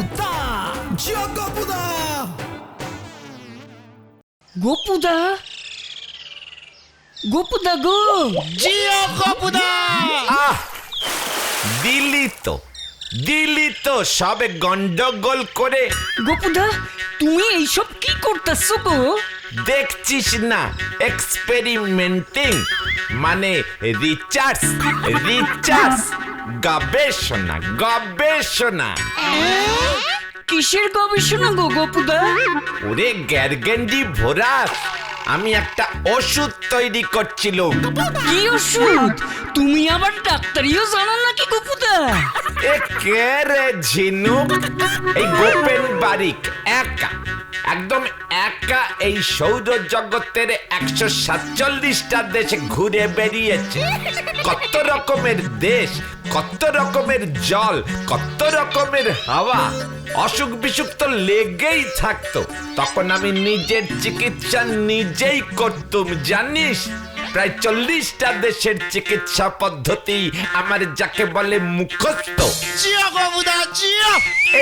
গপুদা জিও গপুদা গোপুদা গোপুদা গো জিও গপুদা আহ দিলি তো দিলি তো সবে গন্ডগোল করে। গোপুদা তুমি এইসব কি করতেছো গো? দেখছিস না এক্সপেরিমেন্টিং মানে রিচার্জ রিচার্জ গবেষণা গবেষণা। কিসের গবেষণা গো গোপুদা? ওরে গ্যারগেন্ডি ভোরাস আমি একটা ওষুধ তৈরি করছিলাম। কি ওষুধ? তুমি আবার ডাক্তারিও জানো নাকি গোপুদা? এ কে রে ঝিনুক এই গোপেন বারিক একা। একদম একা এই সৌর জগতের একশো সাতচল্লিশটা দেশ ঘুরে বেরিয়েছে কত রকমের দেশ, কত রকমের জল, কত রকমের হাওয়া। অসুখ বিসুখ তো লেগেই থাকতো। তখন আমি নিজের চিকিৎসা নিজেই করতুম, জানিস? প্রায় চল্লিশটা দেশের চিকিৎসা পদ্ধতি আমার যাকে বলে মুখস্থ।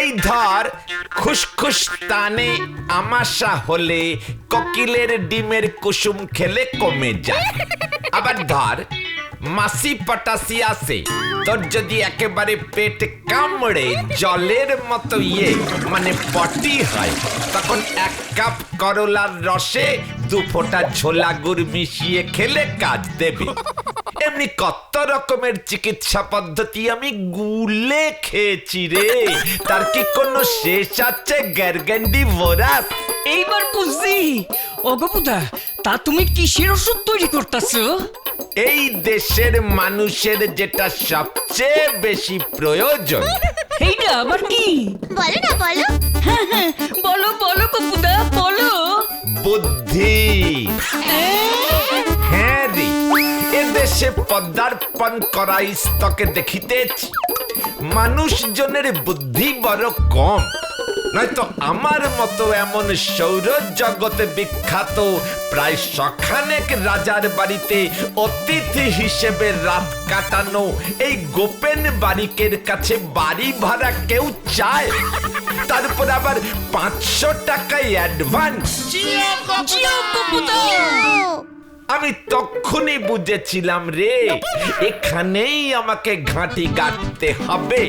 এই ধর খুসখুস তানে আমাশা হলে কোকিলের ডিমের কুসুম খেলে কমে যায়। আবার ধর মাসি পটাসি আসে তোর যদি একেবারে পেট কামড়ে জলের মতো ইয়ে মানে পটি হয় তখন এক কাপ করলার রসে দু ফোঁটা ঝোলা গুড় মিশিয়ে খেলে কাজ দেবে। এমনি কত রকমের চিকিৎসা পদ্ধতি আমি গুলে খেয়েছি রে। তার কি কোনো শেষ আছে গ্যারগ্যান্ডি ভোরাস এইবার বুঝছি। ও গোপুদা তা তুমি কিসের ওষুধ তৈরি করতেছো? এই দেশের মানুষের যেটা সবচেয়ে বেশি প্রয়োজন। এইটা আবার কি? বলো না বলো। হ্যাঁ হ্যাঁ বলো বলো গোপুদা বলো। বুদ্ধি। হ্যাঁ রে এদেশে পদার্পণ করা স্তকে দেখিতেছি। মানুষজনের বুদ্ধি বড় কম। নয়তো আমার মতো এমন সৌর জগতে বিখ্যাত প্রায় সখানেক রাজার বাড়িতে অতিথি হিসেবে রাত কাটানো এই গোপেন বারিকের কাছে বাড়ি ভাড়া কেউ চায়? তারপর আবার পাঁচশো টাকায় অ্যাডভান্স। আমি তখনই বুঝেছিলাম রে এখানেই আমাকে ঘাঁটি গাঁটতে হবে।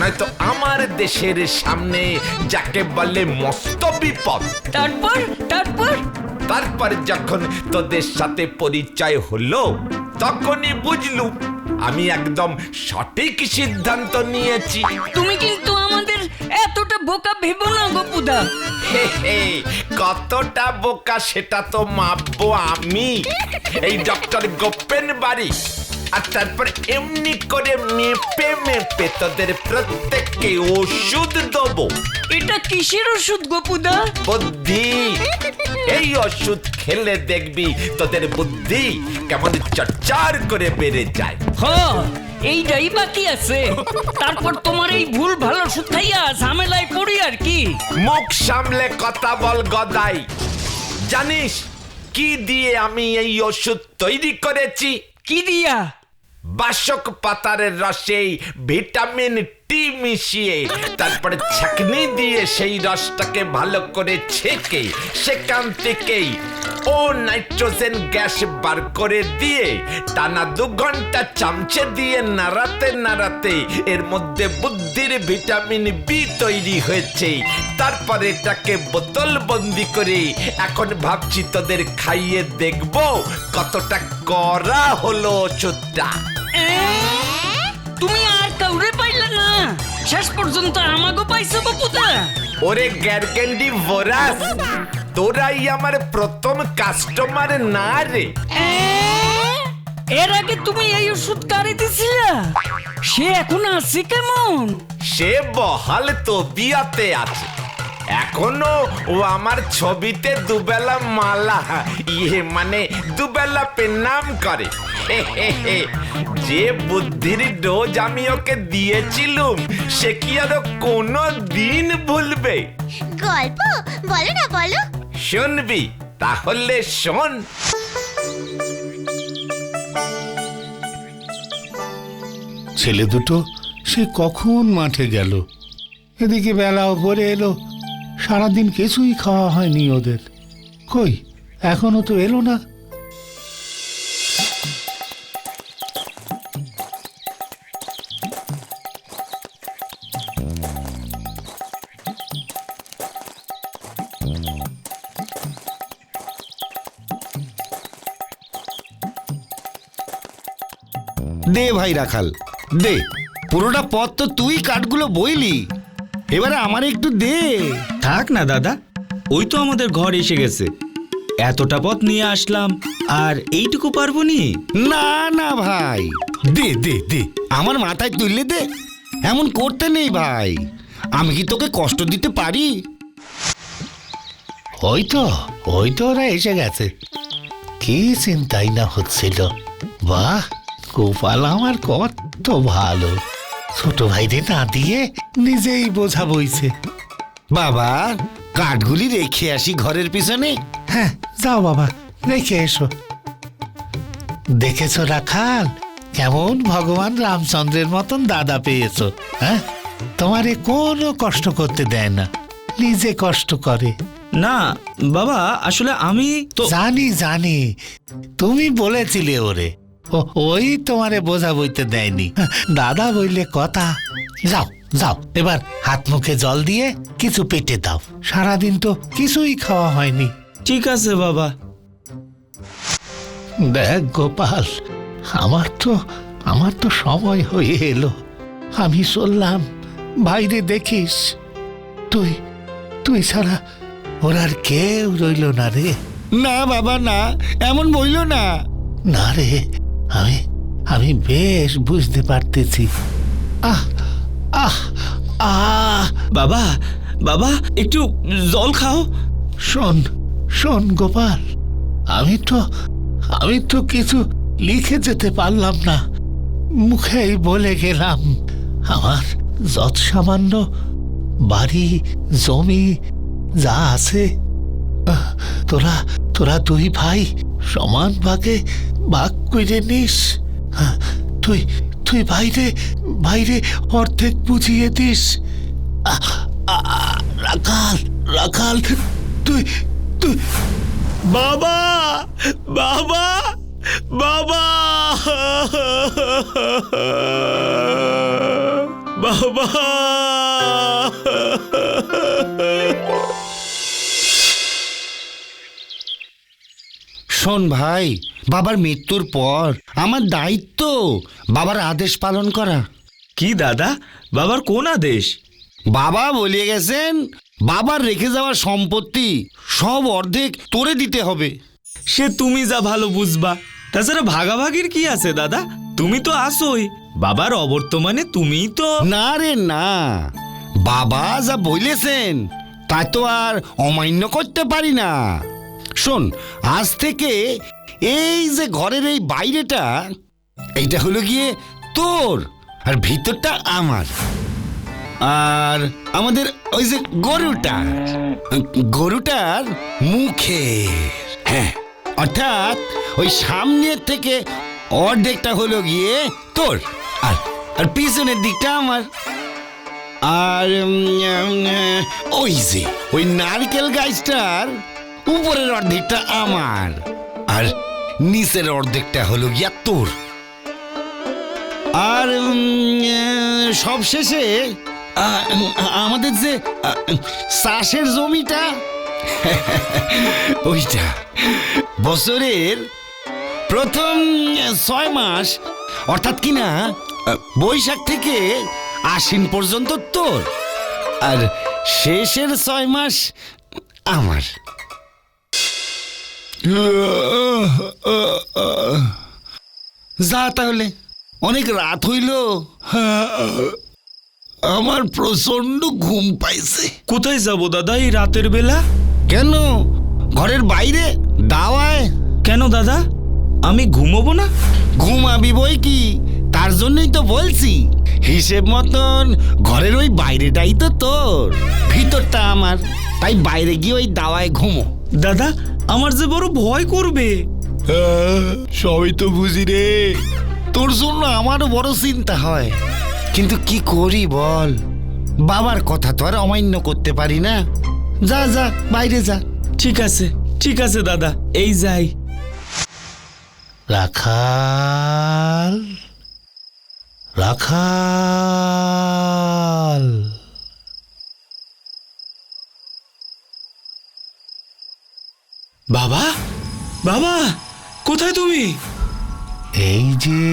নয়তো আমার দেশের সামনে যাকে বলে মস্ত বিপদ। তারপর তারপর? তারপর যখন তোদের সাথে পরিচয় হলো তখনই বুঝলু আমি একদম সঠিক সিদ্ধান্ত নিয়েছি। তুমি কিন্তু আমাদের এতটা বোকা ভেবো না গোপুদা হে হে, কতটা বোকা সেটা তো মাপবো আমি। এই ডক্টর গোপেন বাড়ি। আর তারপর এমনি করে মেপে মেপে তোদের প্রত্যেককে ওষুধ দেবো। এটা কিসের ওষুধ গোপুদা? বুদ্ধি। এই ওষুধ খেলে দেখবি তোদের বুদ্ধি কেমন করে বেড়ে যায়। হ এইটাই বাকি আছে। তারপর তোমার এই ভুল ভালো ওষুধ খাইয়া ঝামেলায় পড়ি আর কি। মুখ সামলে কথা বল গদাই। জানিস কি দিয়ে আমি এই ওষুধ তৈরি করেছি? কি দিয়া? বাসক পাতার রসে ভিটামিন টি মিশিয়ে তারপরে ছাকনি দিয়ে সেই রসটাকে ভালো করে ছেঁকে সেখান থেকেই ও নাইট্রোজেন গ্যাস বার করে দিয়ে টানা দু ঘণ্টা চামচে দিয়ে নাড়াতে নাড়াতে এর মধ্যে বুদ্ধির ভিটামিন বি তৈরি হয়েছে তারপর এটাকে বোতল বন্দি করে এখন ভাবছি তোদের খাইয়ে দেখব কতটা করা হলো ওষুধটা? তুমি আর কাউরে পাইলে না। শেষ পর্যন্ত আমাগো পাইছো গোপুদা ওরে গ্যারকেন্ডি ভোরাস তোরাই আমার প্রথম কাস্টমার না রে। এর আগে তুমি এই ওষুধ কারে দিছিলা। সে এখন আছে কেমন? সে বহাল তো বিয়াতে আছে। এখনও ও আমার ছবিতে দুবেলা মালা ইয়ে মানে দুবেলা পেনাম করে। যে বুদ্ধির ডোজ আমি ওকে দিয়েছিলুম সে কি আরও কোনো দিন ভুলবে? গল্প? বলো না বলো। শুনবি তাহলে শোন। ছেলে দুটো সে কখন মাঠে গেল? এদিকে বেলাও করে এলো। সারাদিন কিছুই খাওয়া হয়নি ওদের। কই এখনও তো এলো না। দে ভাই রাখাল দে। পুরোটা পথ তো তুই কাঠগুলো বইলি। এবারে আমার একটু দে। থাক না দাদা। ওই তো আমাদের ঘর এসে গেছে। এতটা পথ নিয়ে আসলাম আর এইটুকু পারব নি? না না ভাই। দে দে দে। আমার মাথায় তুললে দে। এমন করতে নেই ভাই। আমি কি তোকে কষ্ট দিতে পারি? ওই তো ওই তো ওরা এসে গেছে। কি চিন্তাই না হচ্ছিল। বাহ! গোপাল আমার কত ভালো। ছোট ভাইদের না দিয়ে নিজেই বোঝা বইছে। বাবা কাঠগুলি রেখে আসি ঘরের পিছনে। হ্যাঁ যাও বাবা রেখে এসো। দেখেছ রাখাল? কেমন ভগবান রামচন্দ্রের মতন দাদা পেয়েছ হ্যাঁ? তোমারে কোনো কষ্ট করতে দেয় না নিজে কষ্ট করে। না বাবা আসলে আমি তো জানি জানি তুমি বলেছিলে ওরে। ও ওই তোমারে বোঝা বইতে দেয়নি। দাদা বইলে কথা। যাও যাও এবার হাত মুখে জল দিয়ে কিছু পেটে দাও। সারাদিন তো কিছুই খাওয়া হয়নি। ঠিক আছে বাবা। দেখ গোপাল আমার তো আমার তো সময় হয়ে এলো। আমি চললাম বাইরে দেখিস। তুই তুই ছাড়া ওর আর কেউ রইল না রে। না বাবা না এমন বইল না। না রে আমি আমি বেশ বুঝতে পারতেছি। আহ আহ আহ। বাবা বাবা একটু জল খাও। শোন শোন গোপাল আমি তো আমি তো কিছু লিখে যেতে পারলাম না। মুখেই বলে গেলাম আমার যত সামান্য বাড়ি জমি যা আছে তোরা তোরা দুই ভাই সমান ভাগে ভাগ করে নিস। আহ, তুই তুই বাইরে বাইরে অর্ধেক বুঝিয়ে দিস। রাখাল রাখাল তুই তুই বাবা বাবা বাবা বাবা। শোন ভাই বাবার মৃত্যুর পর আমার দায়িত্ব বাবার আদেশ পালন করা। কি দাদা? বাবার কোন আদেশ? বাবা বলিয়ে গেছেন বাবার রেখে যাওয়া সম্পত্তি সব অর্ধেক তোরে দিতে হবে। সে তুমি যা ভালো বুঝবা। তাছাড়া ভাগাভাগির কি আছে দাদা? তুমি তো আসোই। বাবার অবর্তমানে তুমি তো। না রে না। বাবা যা বলেছেন তা তো আর অমান্য করতে পারি না। শোন, আজ থেকে এই যে ঘরের এই বাইরেটা, এইটা হলো গিয়ে তোর আর ভিতরটা আমার। আর আমাদের ওই যে গরুটা গরুটার মুখের। হ্যাঁ অর্থাৎ ওই সামনের থেকে অর্ধেকটা হলো গিয়ে তোর আর আর পিছনের দিকটা আমার। আর ওই যে, ওই নারকেল গাছটার উপরের অর্ধেকটা আমার। আর নিচের অর্ধেকটা হলো গিয়া তোর। আর সব শেষে আমাদের যে চাষের জমিটা ওইটা বছরের প্রথম ছয় মাস অর্থাৎ কিনা আহ, বৈশাখ থেকে আশ্বিন পর্যন্ত তোর। আর শেষের ছয় মাস আমার। যা তাহলে অনেক রাত হইল। আমার প্রচণ্ড ঘুম পাইছে। কোথায় যাব দাদা এই রাতের বেলা? কেন? ঘরের বাইরে? দাওয়ায়? কেন দাদা? আমি ঘুমোবো না? ঘুমাবি বই কি? তার জন্যই তো বলছি। হিসেব মতন ঘরের ওই বাইরেটাই তো তোর। ভিতরটা আমার তাই বাইরে গিয়ে ওই দাওয়ায় ঘুমো। দাদা আমার যে বড় ভয় করবে। সবই তো বুঝি রে। তোর জন্য আমারও বড় চিন্তা হয়। কিন্তু কি করি বল? বাবার কথা তো আর অমান্য করতে পারি না। যা যা বাইরে যা। ঠিক আছে ঠিক আছে দাদা এই যাই। রাখাল। রাখাল। বাবা? বাবা কোথায় তুমি? এই যে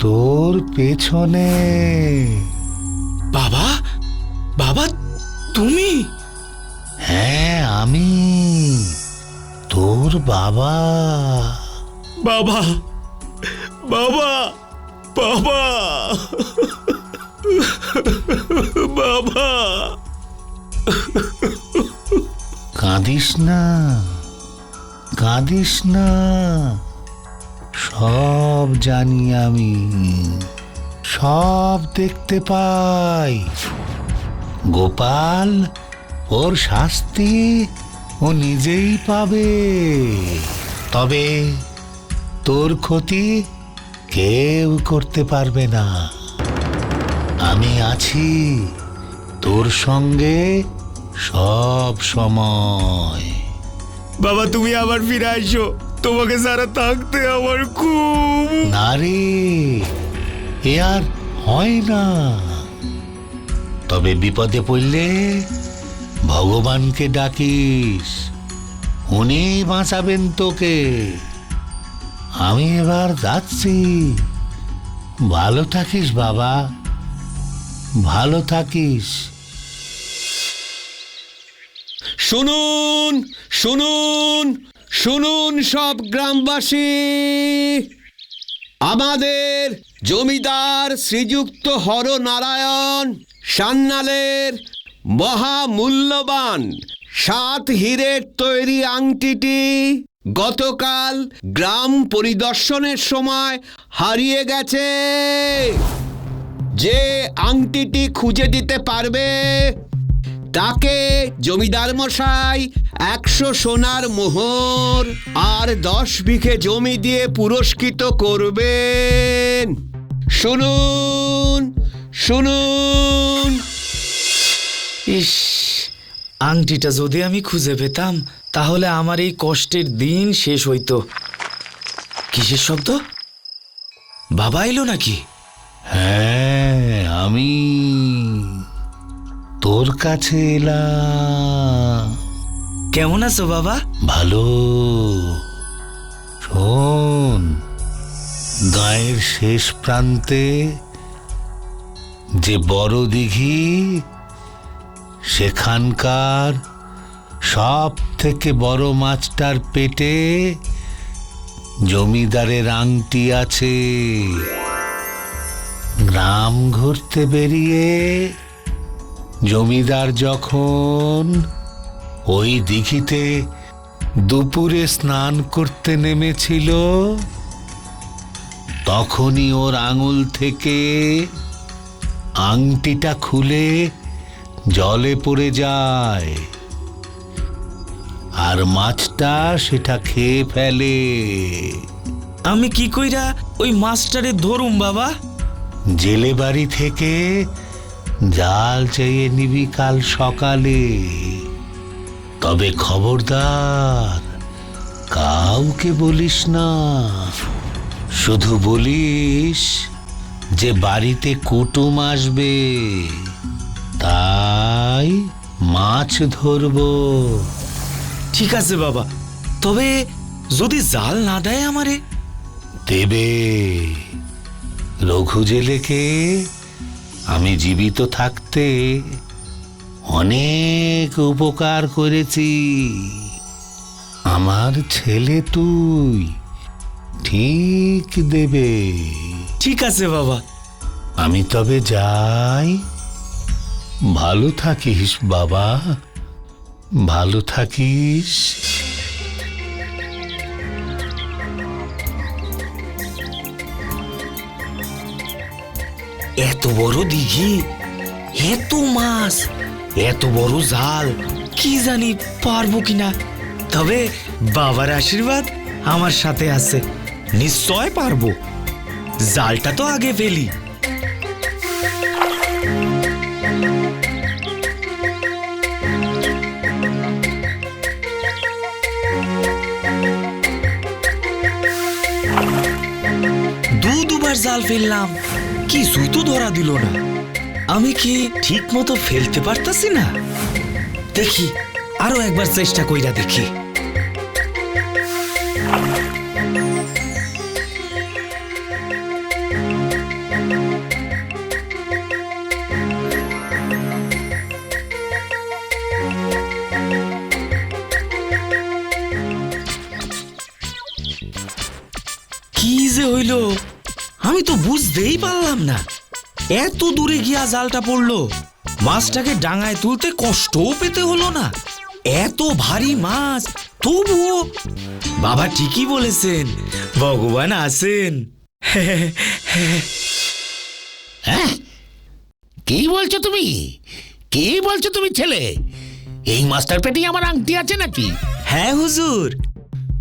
তোর পেছনে। বাবা? বাবা তুমি? হ্যাঁ আমি। তোর বাবা। বাবা বাবা বাবা। বাবা। কাঁদিস না কাঁদিস না। সব জানি আমি, সব দেখতে পাই। গোপাল, ওর শাস্তি ও নিজেই পাবে। তবে তোর ক্ষতি কেউ করতে পারবে না। আমি আছি তোর সঙ্গে সব সময়। বাবা তুমি আবার ফিরে আসো তোমাকে সারা থাকতে আমার খুব না রে এ আর হয় না। তবে বিপদে পড়লে ভগবানকে ডাকিস। উনি বাঁচাবেন তোকে। আমি এবার যাচ্ছি। ভালো থাকিস, বাবা। ভালো থাকিস। শুনুন শুনুন শুনুন সব গ্রামবাসী। আমাদের জমিদার শ্রীযুক্ত হরনারায়ণ সান্নালের মহামূল্যবান সাত হীরের তৈরি আংটিটি গতকাল গ্রাম পরিদর্শনের সময় হারিয়ে গেছে। যে আংটিটি খুঁজে দিতে পারবে, তাকে জমিদার মশাই একশো সোনার মোহর আর দশ বিঘে জমি দিয়ে পুরস্কৃত করবেন। শুনুন শুনুন। ইস। আংটিটা যদি আমি খুঁজে পেতাম তাহলে আমার এই কষ্টের দিন শেষ হইতো। কিসের শব্দ? বাবা এলো নাকি? হ্যাঁ আমি তোর কাছে এলাম। কেমন আছো বাবা? ভালো। শোন গায়ের শেষ প্রান্তে যে বড় দিঘি সেখানকার সব থেকে বড় মাছটার পেটে জমিদারের আংটি আছে। গ্রাম ঘুরতে বেরিয়ে জমিদার যখন ওই দিঘিতে দুপুরে স্নান করতে নেমেছিল, তখনই ওর আঙুল থেকে আংটিটা খুলে জলে পড়ে যায়। আর মাছটা সেটা খেয়ে ফেলে। আমি কি কইরা ওই মাছটারে ধরুম বাবা? জেলে বাড়ি থেকে জাল চেয়ে নিবি কাল সকালে। তবে খবরদার কাউকে বলিস না। শুধু বলিস যে বাড়িতে কুটুম আসবে তাই মাছ ধরবো। ঠিক আছে বাবা তবে যদি জাল না দেয় আমারে? দেবে। রঘু জেলেকে আমি জীবিত থাকতে অনেক উপকার করেছি। আমার ছেলে তুই ঠিক দেবে। ঠিক আছে বাবা। আমি তবে যাই। ভালো থাকিস, বাবা। ভালো থাকিস। এত বড় দিঘি, এত মাছ, এত বড় জাল, কি জানি পারব কিনা। তবে বাবার আশীর্বাদ আমার সাথে আছে, নিশ্চয় পারব। জালটা তো আগে ফেলি। জাল ফেললাম কিছুই তো ধরা দিল না? আমি কি ঠিক মতো ফেলতে পারতাছি না? দেখি, আরও একবার চেষ্টা কইরা দেখি। কি যে হইল? আমি তো বুঝতেই পারলাম না। এত দূরে গিয়া জালটা পড়ল মাছটাকে ডাঙায় তুলতে কষ্টও পেতে হলো না। এত ভারী মাছ তবুও বাবা ঠিকই বলেছেন ভগবান আছেন। হ্যাঁ কি বলছো তুমি? কি বলছো তুমি ছেলে? এই মাস্টার পেটি আমার আংটি আছে নাকি? হ্যাঁ হুজুর।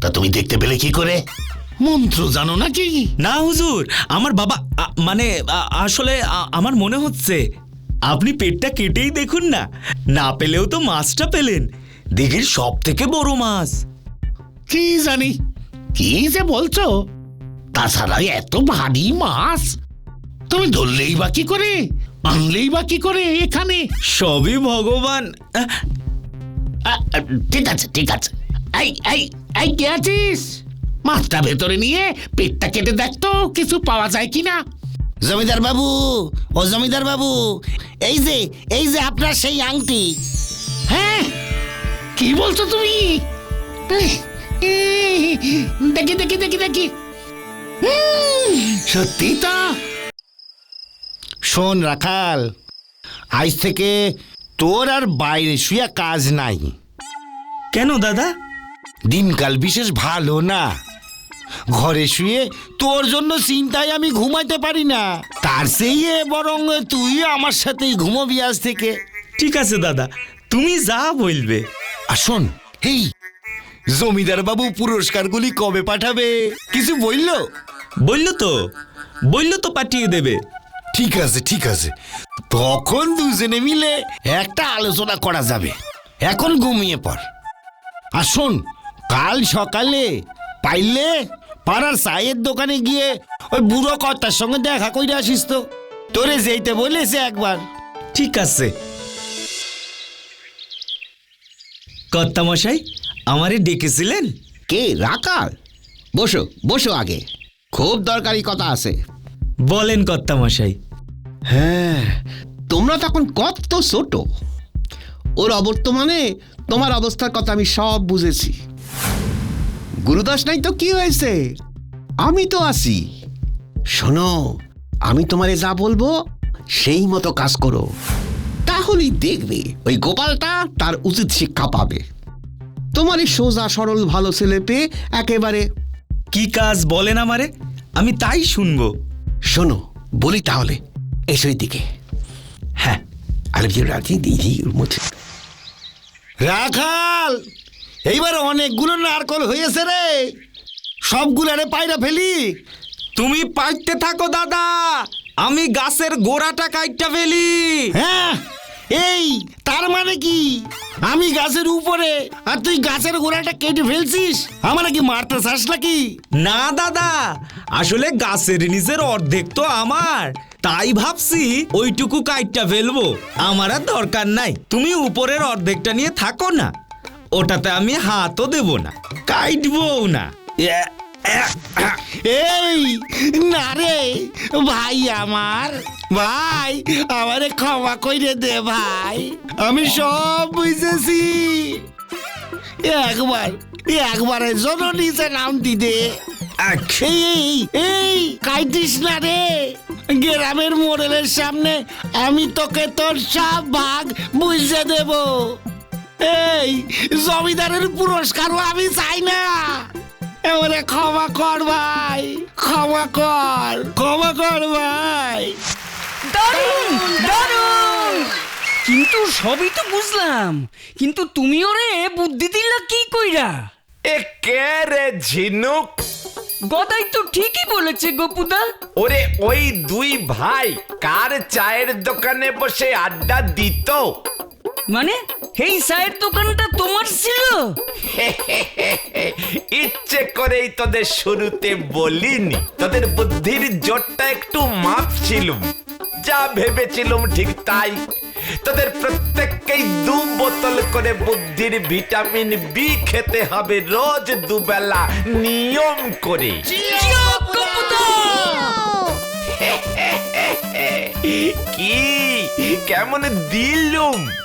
তা তুমি দেখতে পেলে কি করে? মন্ত্র জানো নাকি? না হুজুর। আমার বাবা আ, মানে আ- আসলে আ- আমার মনে হচ্ছে আপনি পেটটা কেটেই দেখুন না। না পেলেও তো মাছটা পেলেন। দিঘির সব থেকে বড় মাছ। কি জানি কি যে বলছো? তাছাড়া এত ভারী মাছ। তুমি ধরলেই বা কি করে? আনলেই বা কি করে এখানে? সবই ভগবান। আহ, ঠিক আছে ঠিক আছে। এই এই এই কে আছিস? মাছটা ভেতরে নিয়ে পেটটা কেটে দেখতো কিছু পাওয়া যায় কিনা। জমিদার বাবু ও জমিদার বাবু এই যে এই যে আপনার সেই আংটি। হ্যাঁ কি বলছো তুমি? দেখি দেখি দেখি দেখি। সত্যি তো? শোন রাখাল আজ থেকে তোর আর বাইরে শুয়ে কাজ নাই। কেন দাদা? দিনকাল বিশেষ ভালো না। ঘরে শুয়ে তোর জন্য চিন্তায় আমি ঘুমাইতে পারি না। তার সেই বরং তুই আমার সাথেই ঘুমোবি আজ থেকে। ঠিক আছে দাদা। তুমি যা বলবে। আর শোন হেই জমিদার বাবু পুরস্কারগুলি কবে পাঠাবে? কিছু বলল? বলল তো বলল তো পাঠিয়ে দেবে। ঠিক আছে ঠিক আছে। তখন দুজনে মিলে একটা আলোচনা করা যাবে। এখন ঘুমিয়ে পড়। আর শোন কাল সকালে পাইলে পাড়ার চায়ের দোকানে গিয়ে ওই বুড়ো কর্তার সঙ্গে দেখা করে আসিস তো। তোরে যেতে বলেছে একবার। ঠিক আছে। কর্তামশাই আমারে ডেকেছিলেন? কে? রাকাল? বসো বসো আগে। খুব দরকারি কথা আছে। বলেন কর্তামশাই। হ্যাঁ তোমরা তখন কত ছোট। ওর অবর্তমানে তোমার অবস্থার কথা আমি সব বুঝেছি। গুরুদাস নাই তো কি হয়েছে? আমি তো আছি। শোনো আমি তোমারে যা বলব সেই মতো কাজ করো। তাহলেই দেখবে ওই গোপালটা তার উচিত শিক্ষা পাবে। তোমার এই সোজা সরল ভালো ছেলে পেয়ে একেবারে কি কাজ বলেন আমারে? আমি তাই শুনব। শোনো বলি তাহলে এসো দিকে হ্যাঁ। আলবি রাজি দিদি ওর মধ্যে। রাখাল! এইবার অনেকগুলো নারকল হয়েছে রে। সবগুলো সবগুলারে পায়রা ফেলি। তুমি পাইতে থাকো দাদা। আমি গাছের গোড়াটা কাইটটা ফেলি। হ্যাঁ এই তার মানে কি? আমি গাছের উপরে আর তুই গাছের গোড়াটা কেটে ফেলছিস? আমার কি মারতে চাস নাকি? না দাদা। আসলে গাছের নিচের অর্ধেক তো আমার। তাই ভাবছি ওইটুকু কাইটটা ফেলব। আমার আর দরকার নাই। তুমি উপরের অর্ধেকটা নিয়ে থাকো না। ওটাতে আমি হাতও দেব না, কাইটবও না। এই, না রে, ভাই আমার, ভাই, আমারে ক্ষমা কইরে দে ভাই, আমি সব বুঝেছি। একবার একবারের জন্য নিচে নাম দিদে। এই এই, কাইটিস না রে, গ্রামের মোড়েলের সামনে আমি তোকে তোর সব ভাগ বুঝে দেব। এই জমিদারের পুরস্কারও আমি চাই না। এবারে ক্ষমা কর ভাই ক্ষমা কর ক্ষমা কর ভাই। দারুণ দারুণ। কিন্তু সবই তো বুঝলাম। কিন্তু তুমি ওরে বুদ্ধি দিলা কি কইরা? এ কে রে ঝিনুক? গদাই তো ঠিকই বলেছে গোপুদা। ওরে ওই দুই ভাই কার চায়ের দোকানে বসে আড্ডা দিত? মানে এই চায়ের দোকানটা তোমার ছিল? ইচ্ছে করেই তোদের শুরুতে বলিনি। তোদের বুদ্ধির জোরটা একটু মাপ ছিলুম। যা ভেবেছিলুম ঠিক তাই। তোদের প্রত্যেককেই দু বোতল করে বুদ্ধির ভিটামিন বি খেতে হবে রোজ দুবেলা নিয়ম করে। কি? কেমন দিলুম?